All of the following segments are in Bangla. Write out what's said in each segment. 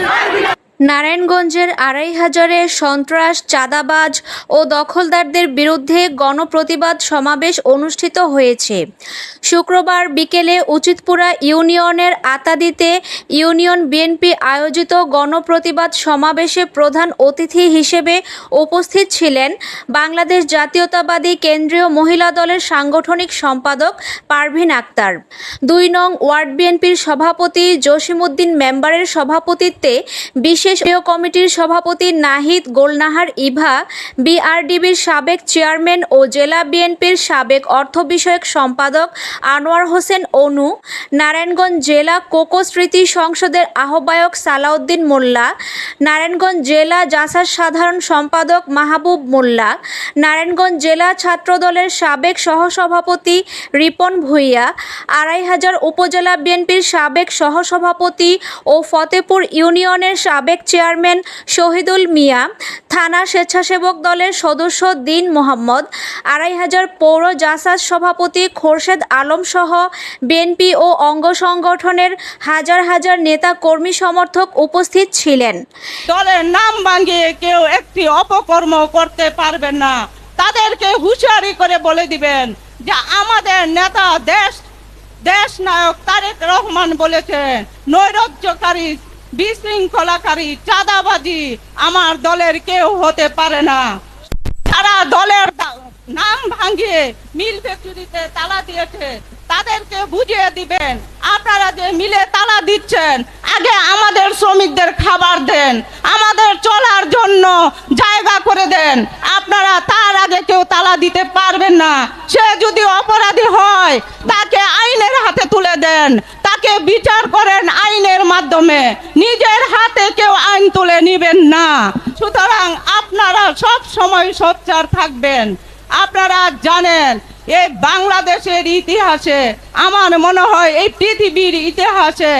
Arbitraje. নারায়ণগঞ্জের আড়াই হাজারে সন্ত্রাস, চাঁদাবাজ ও দখলদারদের বিরুদ্ধে গণপ্রতিবাদ সমাবেশ অনুষ্ঠিত হয়েছে। শুক্রবার বিকেলে উচিতপুরা ইউনিয়নের আতাদিতে ইউনিয়ন বিএনপি আয়োজিত গণপ্রতিবাদ সমাবেশে প্রধান অতিথি হিসেবে উপস্থিত ছিলেন বাংলাদেশ জাতীয়তাবাদী কেন্দ্রীয় মহিলা দলের সাংগঠনিক সম্পাদক পারভিন আক্তার। দুই নং ওয়ার্ড বিএনপির সভাপতি জসিমউদ্দিন মেম্বারের সভাপতিত্বে বিশেষ মেয় কমিটির সভাপতি নাহিদ গোলনাহার ইভা, বিআরডিবির সাবেক চেয়ারম্যান ও জেলা বিএনপির সাবেক অর্থ বিষয়ক সম্পাদক আনোয়ার হোসেন অনু, নারায়ণগঞ্জ জেলা কোকো স্মৃতি সংসদের আহ্বায়ক সালাউদ্দিন মোল্লা, নারায়ণগঞ্জ জেলা জাসার সাধারণ সম্পাদক মাহবুব মোল্লা, নারায়ণগঞ্জ জেলা ছাত্রদলের সাবেক সহসভাপতি রিপন ভূঁইয়া আড়াই হাজার উপজেলা বিএনপির সাবেক সহসভাপতি ও ফতেপুর ইউনিয়নের সাবেক চেয়ারম্যান শহীদুল মিয়া, থানা স্বেচ্ছাসেবক দলের সদস্য দিন মোহাম্মদ, আড়াই হাজার পৌর জাসাজ সভাপতি খোরশেদ আলম সহ বিএনপি ও অঙ্গ সংগঠনের হাজার হাজার নেতা কর্মী সমর্থক উপস্থিত ছিলেন। দলের নাম ভাঙিয়ে কেউ একটি অপকর্ম করতে পারবে না। তাদেরকে হুঁশিয়ারি করে বলে দিবেন যে আমাদের নেতা দেশ দেশ নায়ক তারেক রহমান বলেছেন, নৈরাজ্যকারী বিশৃঙ্খলাকারী চাঁদাবাজি আমার দলের কেউ হতে পারে না। যারা দলের নাম ভাঙিয়ে মিল ফ্যাক্টরিতে তালা দিয়েছে। তাদেরকে বুঝিয়ে দিবেন, আপনারা যে মিলে তালা দিচ্ছেন, আগে আমাদের শ্রমিকদের খাবার দেন, আমাদের চলার জন্য জায়গা করে দেন। আপনারা তার আগে কেউ তালা দিতে পারবেন না। সে যদি অপরাধী হয়, তাকে আইনের হাতে তুলে দেন। তাকে বিচার করেন আইনের মাধ্যমে। নিজের হাতে কেউ আইন তুলে নিবেন না। সুতরাং আপনারা সব সময় সোচ্চার থাকবেন। আপনারা জানেন, এই বাংলাদেশের ইতিহাসে, আমার মনে হয় এই পৃথিবীর ইতিহাসে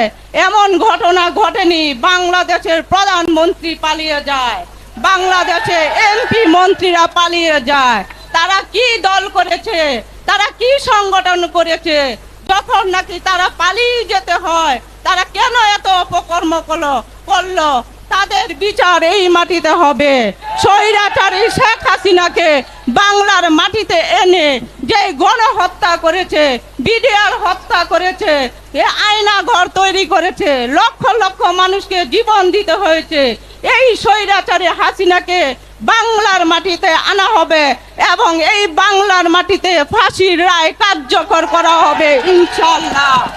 এমন ঘটনা ঘটেনি, বাংলাদেশের প্রধানমন্ত্রী পালিয়ে যায়। বাংলাদেশে এমপি মন্ত্রীরা পালিয়ে যায়। তারা কি দল করেছে? তারা কি সংগঠন করেছে? যখন নাকি তারা পালিয়ে যেতে হয়, তারা কেন এত অপকর্ম করল? করল? তাদের বিচার এই মাটিতে হবে। স্বৈরাচারী শেখ হাসিনাকে বাংলার মাটিতে এনে যে গণহত্যা করেছে, বিডিআর হত্যা করেছে, এ আয়না ঘর তৈরি করেছে, লক্ষ লক্ষ মানুষকে জীবন দিতে হয়েছে। এই স্বৈরাচারী হাসিনাকে বাংলার মাটিতে আনা হবে এবং এই বাংলার মাটিতে ফাঁসির রায় কার্যকর করা হবে ইনশাল্লাহ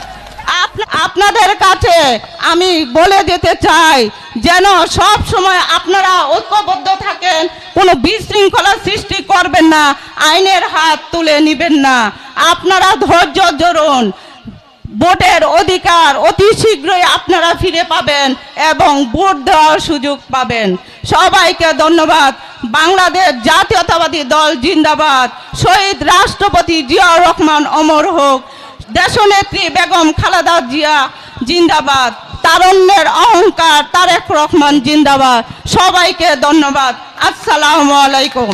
আপ- আপনাদের কাছে আমি বলে যেতে চাই, যেন সব সময় আপনারা ঐক্যবদ্ধ থাকেন, কোনো বিশৃঙ্খলা সৃষ্টি করবেন না, আইনের হাত তুলে নিবেন না। আপনারা ধৈর্য ধরুন ভোটের অধিকার অতি শীঘ্রই আপনারা ফিরে পাবেন এবং ভোট দেওয়ার সুযোগ পাবেন। সবাইকে ধন্যবাদ। বাংলাদেশ জাতীয়তাবাদী দল জিন্দাবাদ। শহীদ রাষ্ট্রপতি জিয়াউর রহমান অমর হোক। দেশনেত্রী বেগম খালেদা জিয়া জিন্দাবাদ। তারণ্যের অহংকার তারেক রহমান জিন্দাবাদ। সবাইকে ধন্যবাদ। আসসালামু আলাইকুম।